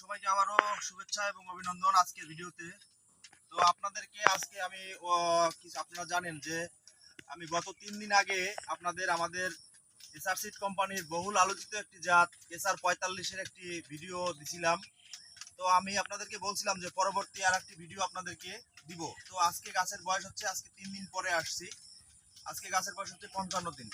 সবাইকে আবারও শুভেচ্ছা এবং অভিনন্দন আজকের ভিডিওতে। তো আপনাদেরকে আজকে আমি আপনারা জানেন যে আমি গত তিন দিন আগে আপনাদের, আমাদের এসআর সিট কোম্পানির বহুল আলোচিত একটি জাত এসআর পঁয়তাল্লিশের একটি ভিডিও দিছিলাম। তো আমি আপনাদেরকে বলছিলাম যে পরবর্তী আর একটি ভিডিও আপনাদেরকে দিব। তো আজকে গাছের বয়স হচ্ছে, আজকে তিন দিন পরে আসছি। আজকে গাছের বয়স হচ্ছে পঞ্চান্ন দিন।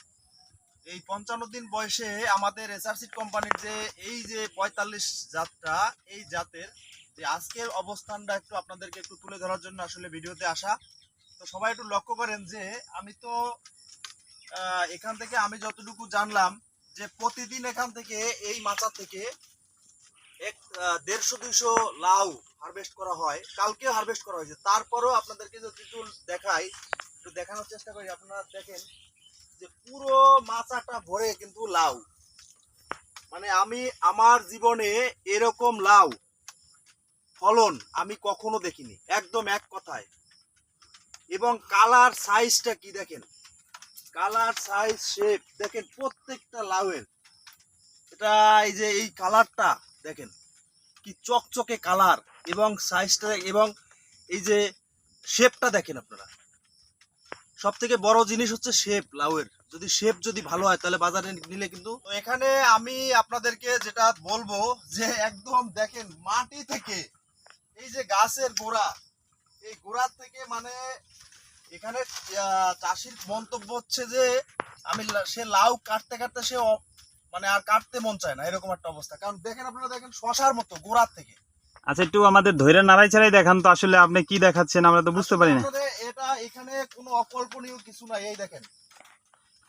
এই পঞ্চান্ন দিন বয়সে আমাদের এসআরসিড কোম্পানির যে এই যে পঁয়তাল্লিশ জাতটা, এই জাতের যে আজকের অবস্থানটা একটু আপনাদেরকে একটু তুলে ধরার জন্য আসলে ভিডিওতে আসা। তো সবাই একটু লক্ষ্য করেন যে আমি তো এখান থেকে আমি যতটুকু জানলাম যে প্রতিদিন এখান থেকে এই মাচা থেকে এক দেড়শো, দুইশো লাউ হারভেস্ট করা হয়। কালকে হারভেস্ট করা হয়েছে। তারপরও আপনাদেরকে যদি একটু দেখাই, একটু দেখানোর চেষ্টা করি। আপনারা দেখেন যে পুরো মাচাটা ভরে কিন্তু লাউ। মানে আমি আমার জীবনে এরকম লাউ, ফলন আমি কখনো দেখিনি, একদম এক কথায়। এবং কালার সাইজটা কি দেখেন? কালার সাইজ শেপ দেখেন প্রত্যেকটা লাউয়ের। এটা এই যে এই কালারটা দেখেন, কি চকচকে কালার এবং সাইজটা এবং এই যে শেপটা দেখেন আপনারা। সব থেকে বড় জিনিস হচ্ছে শেপ লাউয়ের। যদি শেপ যদি ভালো হয় তাহলে বাজারে নিলে কিন্তু এখানে আমি আপনাদেরকে যেটা বলব যে একদম দেখেন মাটি থেকে এই যে গাছের গোড়া এই গোড়া থেকে মানে এখানে চাষির মন্তব্য হচ্ছে যে আমি সে লাউ কাটতে কাটতে সে মানে আর কাটতে মন চায় না এরকম একটা অবস্থা। কারণ দেখেন আপনারা দেখেন শশার মতো গোড়ার থেকে। আচ্ছা একটু আমাদের ধৈর্য নাড়াই ছাড়াই দেখান তো আসলে আপনি কি দেখাচ্ছেন আমরা তো বুঝতে পারি না। এটা এখানে কোনো অকল্পনীয় কিছু নাই এই দেখেন।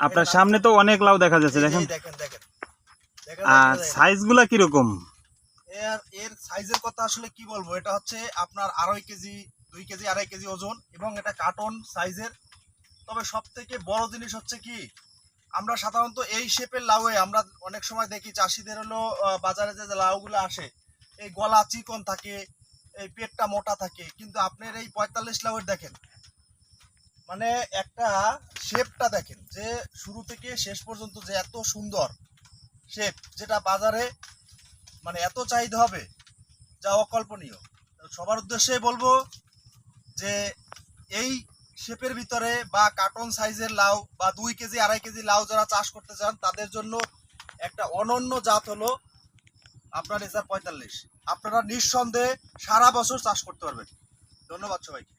আপনার সামনে তো অনেক লাউ দেখা যাচ্ছে দেখেন। আর দেখেন, সাইজগুলা কীরকম? এর এর সাইজের কথা আসলে কি বলব? এটা হচ্ছে আপনার আড়াই কেজি দুই কেজি আড়াই কেজি ওজন এবং এটা কার্টন সাইজের তবে সব থেকে বড় জিনিস হচ্ছে কি আমরা সাধারণত এই শেপের লাউয়ে আমরা অনেক সময় দেখি চাষিদের হলো বাজারে যে লাউগুলো আসে এই গলা চিকন থাকে এই পেটটা মোটা থাকে। কিন্তু আপনার এই পঁয়তাল্লিশ লাউয়ের দেখেন মানে একটা শেপটা দেখেন, যে শুরু থেকে শেষ পর্যন্ত যে এত সুন্দর শেপ, যেটা বাজারে মানে এত চাহিদা হবে, যা অকল্পনীয়। সবার উদ্দেশ্যে বলব যে এই শেপের ভিতরে বা কার্টন সাইজের লাউ বা দুই কেজি, আড়াই কেজি লাউ যারা চাষ করতে চান, তাদের জন্য একটা অনন্য জাত হলো আপনার এসআর পঁয়তাল্লিশ। আপনারা নিঃসন্দেহে সারা বছর চাষ করতে পারবেন। ধন্যবাদ সবাইকে।